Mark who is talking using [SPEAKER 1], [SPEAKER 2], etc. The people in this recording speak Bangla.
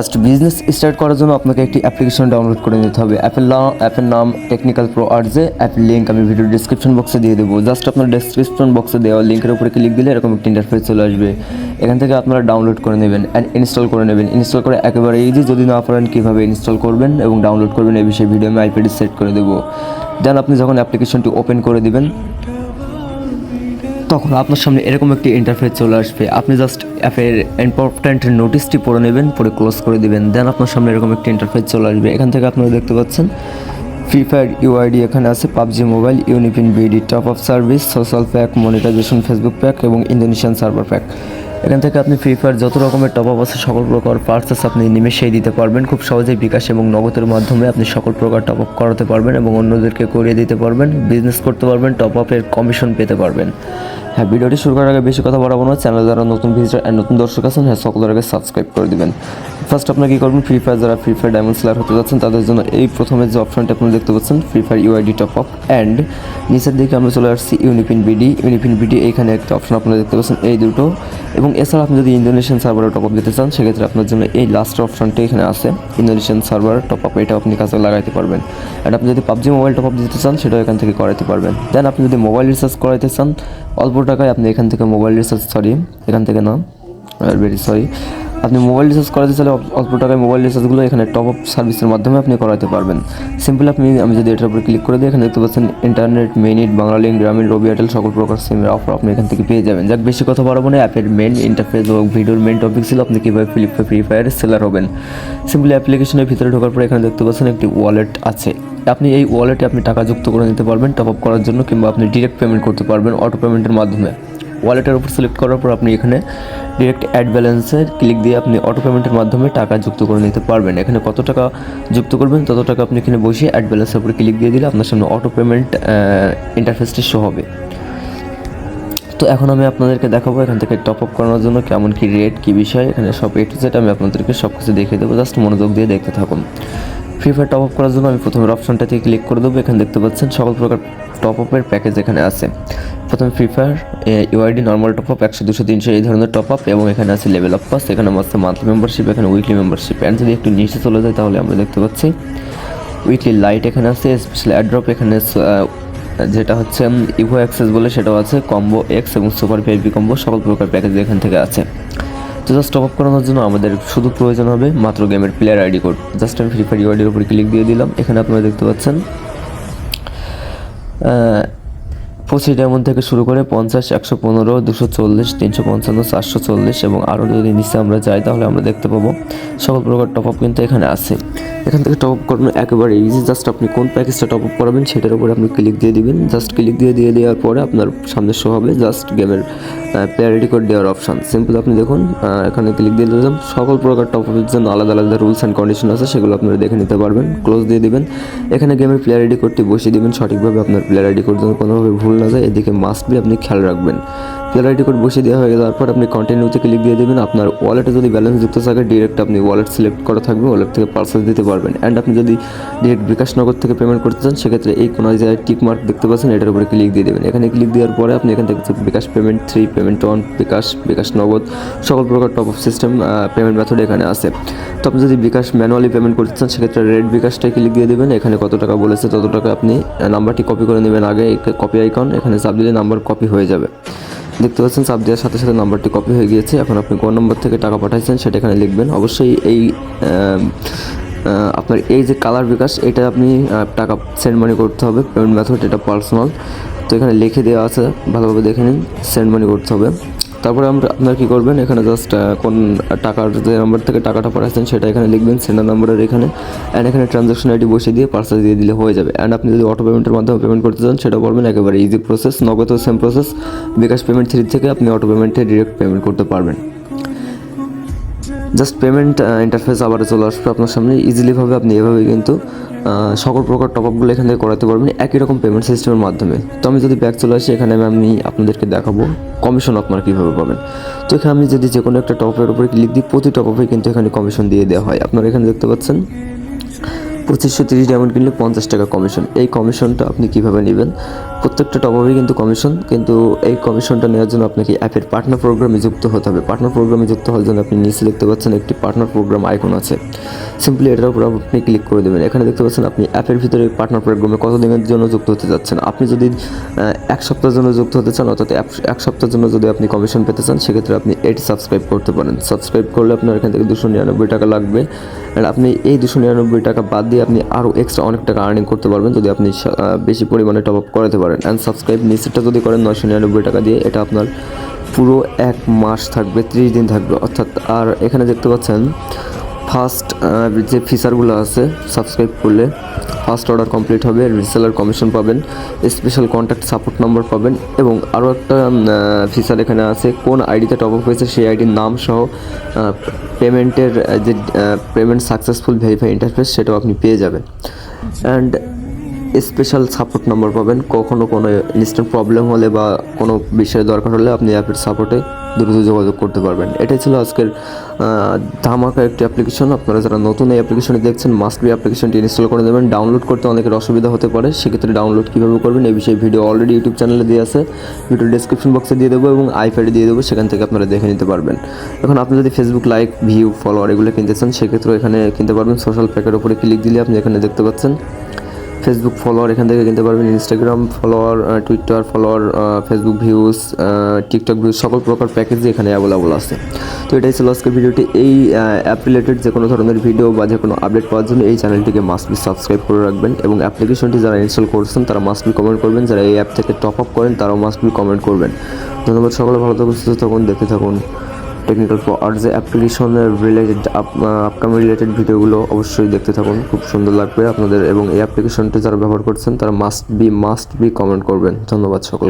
[SPEAKER 1] ফার্স্ট বিজনেস স্টার্ট করার জন্য আপনাকে একটি অ্যাপ্লিকেশন ডাউনলোড করে নিতে হবে। অ্যাপের নাম অ্যাপের নাম টেকনিক্যাল প্রো আর্টসে অ্যাপের লিঙ্ক আমি ভিডিও ডিসক্রিপশন বক্সে দিয়ে দেবো। জাস্ট আপনার ডিসক্রিপশন বক্সে দেওয়া লিঙ্কের উপরে ক্লিক দিলে এরকম একটি ইন্টারফেস চলে আসবে। এখান থেকে আপনারা ডাউনলোড করে নেবেন অ্যান্ড ইনস্টল করে নেবেন। ইনস্টল করে একেবারে ইজি যদি না পারেন, কীভাবে ইনস্টল করবেন এবং ডাউনলোড করবেন, এই বিষয়ে ভিডিও আমি আইপিডি সেট করে দেবো। দেন আপনি যখন অ্যাপ্লিকেশনটি ওপেন করে দিবেন তখন আপনার সামনে এরকম একটি ইন্টারফেস চলে আসবে। আপনি জাস্ট অ্যাপের ইম্পর্ট্যান্ট নোটিশটি পড়ে নেবেন পরে ক্লোজ করে দেবেন দেন আপনার সামনে এরকম একটি ইন্টারফেস চলে আসবে। এখান থেকে আপনারা দেখতে পাচ্ছেন ফ্রি ফায়ার ইউআইডি এখানে আছে, PUBG mobile UniPin BD top of service social pack monetization Facebook pack এবং ইন্দোনেশিয়ান সার্ভার প্যাক এখান থেকে আপনি ফ্রি ফায়ার যত রকমের টপ আপ আছে, সকল প্রকার পার্সেস আপনি নিমেষেই দিতে পারবেন। খুব সহজেই বিকাশ এবং নগদের মাধ্যমে আপনি সকল প্রকার টপ আপ করাতে পারবেন এবং অন্যদেরকে করিয়ে দিতে পারবেন বিজনেস করতে পারবেন টপ আপের কমিশন পেতে পারবেন। হ্যাঁ ভিডিওটি শুরু করার আগে বেশি কথা বাড়াবো না। চ্যানেল যারা নতুন ভিজিটার নতুন দর্শক আছেন হ্যাঁ সকলের আগে সাবস্ক্রাইব করে দিবেন। ফার্স্ট আপনার কী করবেন? ফ্রি ফায়ার যারা ফ্রি ফায়ার ডায়মন্ড সেলার হতে যাচ্ছেন, তাদের জন্য এই প্রথমে যে অপশনটা আপনি দেখতে পাচ্ছেন free fire UID top up and নিচের দিকে আমরা চলে আসছি ইউনিপিন বিডি ইউনিপিন বিডি এখানে একটা অপশন আপনারা দেখতে পাচ্ছেন, এই দুটো। এবং এছাড়া আপনি যদি ইন্দোনেশিয়ান সার্ভারে টপ আপ দিতে চান, সেক্ষেত্রে আপনার জন্য এই লাস্ট অপশনটি এখানে আছে। ইন্দোনেশিয়ান সার্ভার টপ আপ এটা আপনি কাজে লাগাইতে পারবেন। অ্যান্ড আপনি যদি পাবজি মোবাইল টপ আপ দিতে চান, সেটাও এখান থেকে করাতে পারবেন। দেন আপনি যদি মোবাইল রিচার্জ করাইতে চান, অল্প টাকায় আপনি এখান থেকে মোবাইল রিচার্জ সরি এখান থেকে না ভেরি সরি আপনি মোবাইল রিচার্জ করাতে চাইলে অল্প- টাকায় মোবাইল রিচার্জগুলো এখানে টপ আপ সার্ভিসের মাধ্যমে আপনি করাতে পারবেন। সিম্পল আপনি, আমি যদি এটার উপরে ক্লিক করে দিই, এখানে দেখতে পাচ্ছেন ইন্টারনেট মিনিট বাংলালিঙ্ক গ্রামীণ, রবি এয়ারটেল সকল প্রকার সিমের অফার আপনি এখান থেকে পেয়ে যাবেন। যাক, বেশি কথা বাড়াবো না অ্যাপের মেন ইন্টারফেস এবং ভিডিওর মেন টপিক ছিল আপনি কীভাবে ফ্লিপকার্ট ফ্রি ফায়ারের সেলার হবেন। সিম্পলি অ্যাপ্লিকেশনের ভিতরে ঢোকার পরে এখানে দেখতে পাচ্ছেন একটি ওয়ালেট আছে। আপনি এই ওয়ালেটে আপনি টাকা যুক্ত করে নিতে পারবেন টপ আপ করার জন্য কিংবা আপনি ডিরেক্ট পেমেন্ট করতে পারবেন অটো পেমেন্টের মাধ্যমে। ওয়ালেটের উপর সিলেক্ট করার পর আপনি এখানে ডিরেক্ট অ্যাড ব্যালেন্সে ক্লিক দিয়ে আপনি অটো পেমেন্টের মাধ্যমে টাকা যুক্ত করে নিতে পারবেন। এখানে কত টাকা যুক্ত করবেন, তত টাকা আপনি এখানে বসিয়ে অ্যাড ব্যালেন্সের উপরে ক্লিক দিয়ে দিলে আপনার সামনে অটো পেমেন্ট ইন্টারফেসটি শো হবে। তো এখন আমি আপনাদেরকে দেখাবো এখান থেকে টপ আপ করানোর জন্য কেমন কী রেট কী বিষয়, এখানে সব এ টু জেড আমি আপনাদেরকে সব কিছু দেখিয়ে দেবো। জাস্ট মনোযোগ দিয়ে দেখতে থাকুন। ফ্রি ফায়ার টপ আপ করার জন্য আমি প্রথমে অপশনটাতে ক্লিক করে দেবো। এখানে দেখতে পাচ্ছেন সকল প্রকার টপ আপের প্যাকেজ এখানে আছে। প্রথমে free fire UID normal top up একশো, দুশো, তিনশো, এই ধরনের টপ আপ এবং এখানে আছে লেভেল আপ পাস এখানে আছে মান্থলি মেম্বারশিপ এখানে উইকলি মেম্বারশিপ অ্যান্ড যদি একটু নিচে চলে যায় তাহলে আমরা দেখতে পাচ্ছি উইকলি লাইট এখানে আছে স্পেশাল অ্যাড্রপ এখানে যেটা হচ্ছে ইভো অ্যাক্সেস বলে সেটাও আছে কম্বো এক্স এবং সুপার ভিআইপি কম্বো সকল প্রকার প্যাকেজ এখান থেকে আছে। তো জাস্ট টপ আপ করানোর জন্য আমাদের শুধু প্রয়োজন হবে মাত্র গেমের প্লেয়ার আইডি কোড জাস্ট আমি ফ্রি ফায়ার ইউআইডির উপর ক্লিক দিয়ে দিলাম। এখানে আপনারা দেখতে পাচ্ছেন পঁচিশ ডায়মন্ড থেকে শুরু করে পঞ্চাশ, একশো পনেরো, দুশো চল্লিশ, তিনশো পঞ্চান্ন, চারশো চল্লিশ এবং আরও যদি নিচে আমরা যাই তাহলে আমরা দেখতে পাবো। সকল প্রকার টপ আপ কিন্তু এখানে আছে। এখান থেকে টপ আপ করানো একেবারে ইজি জাস্ট আপনি কোন প্যাকেজটা টপ আপ করাবেন, সেটার উপরে আপনি ক্লিক দিয়ে দিবেন। জাস্ট ক্লিক দিয়ে দিয়ে দেওয়ার পরে আপনার সামনে শো হবে জাস্ট গেমের প্লেয়ারিটি কোড দেওয়ার অপশান সিম্পল আপনি দেখুন এখানে ক্লিক দিয়ে দিলাম। সকল প্রকার টপ আপের জন্য আলাদা আলাদা রুলস অ্যান্ড কন্ডিশন আছে, সেগুলো আপনারা দেখে নিতে পারবেন। ক্লোজ দিয়ে দিবেন। এখানে গেমের প্লেয়ার আইডি কোডটি বসিয়ে দিবেন। সঠিকভাবে আপনার প্লেয়ার আইডি কোড যেন কোনোভাবে ভুল না যায়, এদিকে মাস্ট বি আপনি খেয়াল রাখবেন। আইডি কোড বসিয়ে দেওয়া হয়ে যাওয়ার তারপর আপনি কন্টিনিউতে ক্লিক দিয়ে দেবেন। আপনার ওয়ালেটে যদি ব্যালেন্স যুক্ত থাকে ডিরেক্ট আপনি ওয়ালেট সিলেক্ট করা থাকবে। ওয়ালেট থেকে পার্সেল দিতে পারবেন। অ্যান্ড আপনি যদি ডিরেক্ট বিকাশ নগদ থেকে পেমেন্ট করতে চান, সেক্ষেত্রে এই কোনো জায়গায় টিক মার্ক দেখতে পাচ্ছেন, এটার উপরে ক্লিক দিয়ে দেবেন। এখানে ক্লিক দেওয়ার পরে আপনি এখান থেকে bKash payment three payment one bKash bKash Nagad, সকল প্রকার top up system payment method এখানে আছে। তো আপনি যদি বিকাশ ম্যানুয়ালি পেমেন্ট করতে চান, সেক্ষেত্রে রেড বিকাশটাই ক্লিক দিয়ে দেবেন। এখানে কত টাকা বলেছে, তত টাকা আপনি নাম্বারটি কপি করে নেবেন আগে। কপি আইকন এখানে চাপ দিলে নাম্বার কপি হয়ে যাবে। দেখতে পাচ্ছেন চাপ দেওয়ার সাথে সাথে নাম্বারটি কপি হয়ে গিয়েছে। এখন আপনি কোন নম্বর থেকে টাকা পাঠাইছেন সেটা এখানে লিখবেন। অবশ্যই এই আপনার এই যে কালার বিকাশ, এটা আপনি টাকা সেন্ড মানি করতে হবে। পেমেন্ট মেথড এটা পার্সোনাল তো এখানে লিখে দেওয়া আছে, ভালোভাবে দেখে নিন সেন্ড মানি করতে হবে। তারপরে আমরা আপনারা কী করবেন? এখানে জাস্ট কোন টাকার যে নাম্বার থেকে টাকাটা পাঠাচ্ছেন সেটা এখানে লিখবেন সেন্ডার নাম্বারের এখানে। অ্যান্ড এখানে ট্রানজাকশন আইডি বসে দিয়ে পার্সেল দিয়ে দিলে হয়ে যাবে। অ্যান্ড আপনি যদি অটো পেমেন্টের মাধ্যমে পেমেন্ট করতে চান, সেটা বলবেন একেবারে easy process Nagad same process bKash payment three থেকে আপনি অটো পেমেন্টে ডিরেক্ট পেমেন্ট করতে পারবেন। জাস্ট পেমেন্ট ইন্টারফেস আবার চলে আসবে আপনার সামনে। ইজিলিভাবে আপনি এভাবে কিন্তু সকল প্রকার টপ আপগুলো এখান থেকে করাতে পারবেন। একই রকম পেমেন্ট সিস্টেমের মাধ্যমে। তো আমি যদি ব্যাক চলে আসি, এখানে আমি- আপনাদেরকে দেখাবো কমিশন আপনার কীভাবে পাবেন। তো এখানে আমি যদি যে কোনো একটা টপের উপরে ক্লিক দিই, প্রতি টপ আপে কিন্তু এখানে কমিশন দিয়ে দেওয়া হয়। আপনারা এখানে দেখতে পাচ্ছেন পঁচিশশো তিরিশ ডায়মন্ড কিনলে পঞ্চাশ টাকা কমিশন এই কমিশনটা আপনি কীভাবে নেবেন? প্রত্যেকটা টপআপে কিন্তু কমিশন কিন্তু এই কমিশনটা নেওয়ার জন্য আপনাকে অ্যাপের পার্টনার প্রোগ্রামে যুক্ত হতে হবে। পার্টনার প্রোগ্রামে যুক্ত হওয়ার জন্য আপনি নিচে দেখতে পাচ্ছেন একটি পার্টনার প্রোগ্রাম আইকন আছে। সিম্পলি এটার উপর আপনি ক্লিক করে দেবেন। এখানে দেখতে পাচ্ছেন আপনি অ্যাপের ভিতরে পার্টনার প্রোগ্রামে কতদিনের জন্য যুক্ত হতে যাচ্ছেন। আপনি যদি এক সপ্তাহের জন্য যুক্ত হতে চান, অর্থাৎ এক সপ্তাহের জন্য যদি আপনি কমিশন পেতে চান, সেক্ষেত্রে আপনি এটি সাবস্ক্রাইব করতে পারেন। সাবস্ক্রাইব করলে আপনার এখান থেকে দুশো নিরানব্বই টাকা লাগবে। আর আপনি এই দুশো নিরানব্বই টাকা বাদ দিয়ে আপনি আরও এক্সট্রা অনেক টাকা আর্নিং করতে পারবেন যদি আপনি বেশি পরিমাণে টপ আপ করাতে পারেন। অ্যান্ড সাবস্ক্রাইব নিচেরটা যদি করেন নয়শো নিরানব্বই টাকা দিয়ে, এটা আপনার পুরো এক মাস থাকবে, ত্রিশ দিন থাকবে। অর্থাৎ, আর এখানে দেখতে পাচ্ছেন ফার্স্ট যে ফিচারগুলো আছে সাবস্ক্রাইব করলে ফার্স্ট অর্ডার কমপ্লিট হবে রিসেলার কমিশন পাবেন স্পেশাল কন্ট্যাক্ট সাপোর্ট নম্বর পাবেন এবং আরও একটা ফিচার এখানে আছে, কোন আইডিতে টপ আপ হয়েছে সেই আইডির নাম সহ পেমেন্টের যে পেমেন্ট সাকসেসফুল ভেরিফাই ইন্টারফেস সেটাও আপনি পেয়ে যাবেন। অ্যান্ড স্পেশাল সাপোর্ট নাম্বার পাবেন, কখনো কোনো ইনস্ট্যান্ট প্রবলেম হলে বা কোনো বিষয়ে দরকার হলে আপনি অ্যাপের সাপোর্টে দ্রুত যোগাযোগ করতে পারবেন। এটাই ছিল আজকের ধামাকা একটি অ্যাপ্লিকেশন আপনারা যারা নতুন এই অ্যাপ্লিকেশনটি দেখছেন মাস্ট বি অ্যাপ্লিকেশনটি ইনস্টল করে দেবেন ডাউনলোড করতে অনেকের অসুবিধা হতে পারে। সেক্ষেত্রে ডাউনলোড কীভাবে করবেন এই বিষয়ে ভিডিও অলরেডি ইউটিউব চ্যানেলে দিয়ে আছে। ভিডিও ডিসক্রিপশন বক্সে দিয়ে দেবো এবং আইপ্যাডে দিয়ে দেবো। সেখান থেকে আপনারা দেখে নিতে পারবেন। এখন আপনি যদি ফেসবুক লাইক ভিউ ফলোয়ার এগুলো কিনতে চান সেক্ষেত্রে এখানে কিনতে পারবেন। সোশ্যাল প্যাকের উপরে ক্লিক দিলে আপনি এখানে দেখতে পাচ্ছেন। ফেসবুক ফলোয়ার এখান থেকে কিনতে পারবেন Instagram follower Twitter follower Facebook views TikTok views সকল প্রকার প্যাকেজই এখানে অ্যাভেলেবল আছে। তো এটাই ছিল আজকের ভিডিওটি। এই অ্যাপ রিলেটেড যে কোনো ধরনের ভিডিও বা যে কোনো আপডেট পাওয়ার জন্য এই চ্যানেলটিকে মাস্ট বি সাবস্ক্রাইব করে রাখবেন এবং অ্যাপ্লিকেশনটি যারা ইনস্টল করছেন, তারা মাস্ট বি কমেন্ট করবেন। যারা এই অ্যাপ থেকে টপ আপ করেন, তারাও মাস্ট বি কমেন্ট করবেন। ধন্যবাদ সকলে, ভালো থাকুন, সুস্থ থাকুন, দেখতে থাকুন। টেকনিক্যাল আর যে অ্যাপ্লিকেশনের রিলেটেড আপকামিং রিলেটেড ভিডিওগুলো অবশ্যই দেখতে থাকুন। খুব সুন্দর লাগবে আপনাদের এবং এই অ্যাপ্লিকেশনটি যারা ব্যবহার করছেন, তারা must be must be comment করবেন। ধন্যবাদ সকল